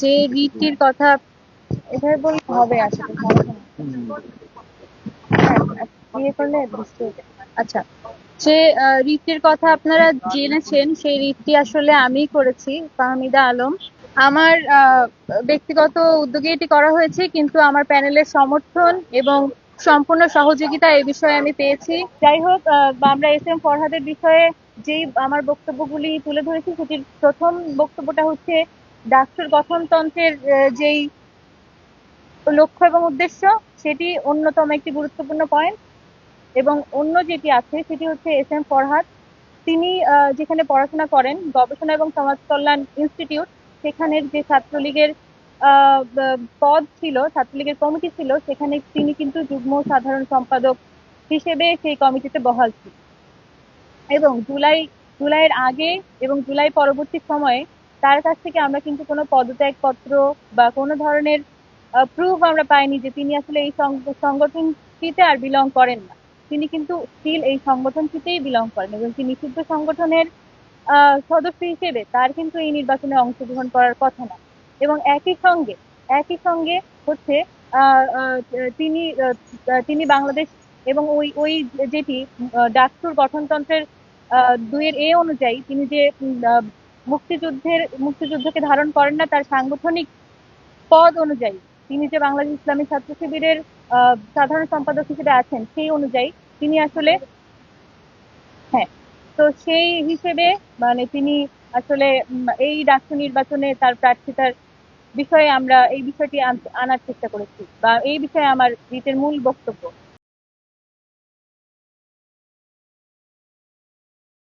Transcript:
যে রিটটির কথা এভাবে বলতে হবে আসলে। হ্যাঁ, বিয়ে করলে বুঝতে। আচ্ছা যে রিটটির কথা আপনারা জেনেছেন সেই রিটটি আসলে আমি করেছি ফাহমিদা আলম আমার ব্যক্তিগত উদ্যোগে এটি করা হয়েছে কিন্তু আমার প্যানেলের সমর্থন এবং সম্পূর্ণ সহযোগিতা এই বিষয়ে আমি পেয়েছি যাই হোক আমরা এস এম ফরহাদের বিষয়ে যেই আমার বক্তব্যগুলি তুলে ধরেছি সেটির প্রথম বক্তব্যটা হচ্ছে ডাক্তার গঠনতন্ত্রের যেই লক্ষ্য এবং উদ্দেশ্য, সেটি অন্যতম একটি গুরুত্বপূর্ণ পয়েন্ট এবং অন্য যেটি আছে, সেটি হচ্ছে এস এম ফরহাদ তিনি যেখানে পড়াশোনা করেন, গবেষণা এবং সমাজ কল্যাণ ইনস্টিটিউট, সেখানের যে ছাত্রলীগের পদ ছিল, ছাত্রলীগের কমিটি ছিল, সেখানে তিনি কিন্তু যুগ্ম সাধারণ সম্পাদক হিসেবে সেই কমিটিতে বহাল ছিল এবং জুলাই, জুলাইয়ের আগে এবং জুলাই পরবর্তী সময়ে তার কাছ থেকে আমরা কিন্তু কোনো পদত্যাগপত্র বা কোনো ধরনের প্রুফ আমরা পাইনি যে তিনি আসলে এই সংগঠনটিতে আর বিলং করেন না। তিনি কিন্তু স্টিল এই সংগঠনটিতেই বিলং করেন এবং তিনি নিষিদ্ধ সংগঠনের সদস্য হিসেবে তার কিন্তু এই নির্বাচনে অংশগ্রহণ করার কথা না। এবং একই সঙ্গে একই সঙ্গে হচ্ছে তিনি তিনি বাংলাদেশ এবং ওই ওই যেটি ডাকসুর গঠনতন্ত্রের দুইয়ের এ অনুযায়ী তিনি যে মুক্তিযুদ্ধের, মুক্তিযুদ্ধকে ধারণ করেন না তার সাংগঠনিক পদ অনুযায়ী। তিনি যে বাংলাদেশ ইসলামী ছাত্র শিবিরের সাধারণ সম্পাদক হিসেবে আছেন, সেই অনুযায়ী তিনি আসলে হ্যাঁ তো সেই হিসেবে মানে তিনি আসলে এই রাষ্ট্র নির্বাচনে তার প্রার্থিতার বিষয়ে আমরা এই বিষয়টি আন- আনার চেষ্টা করেছি বা এই বিষয়ে আমার রিটের মূল বক্তব্য।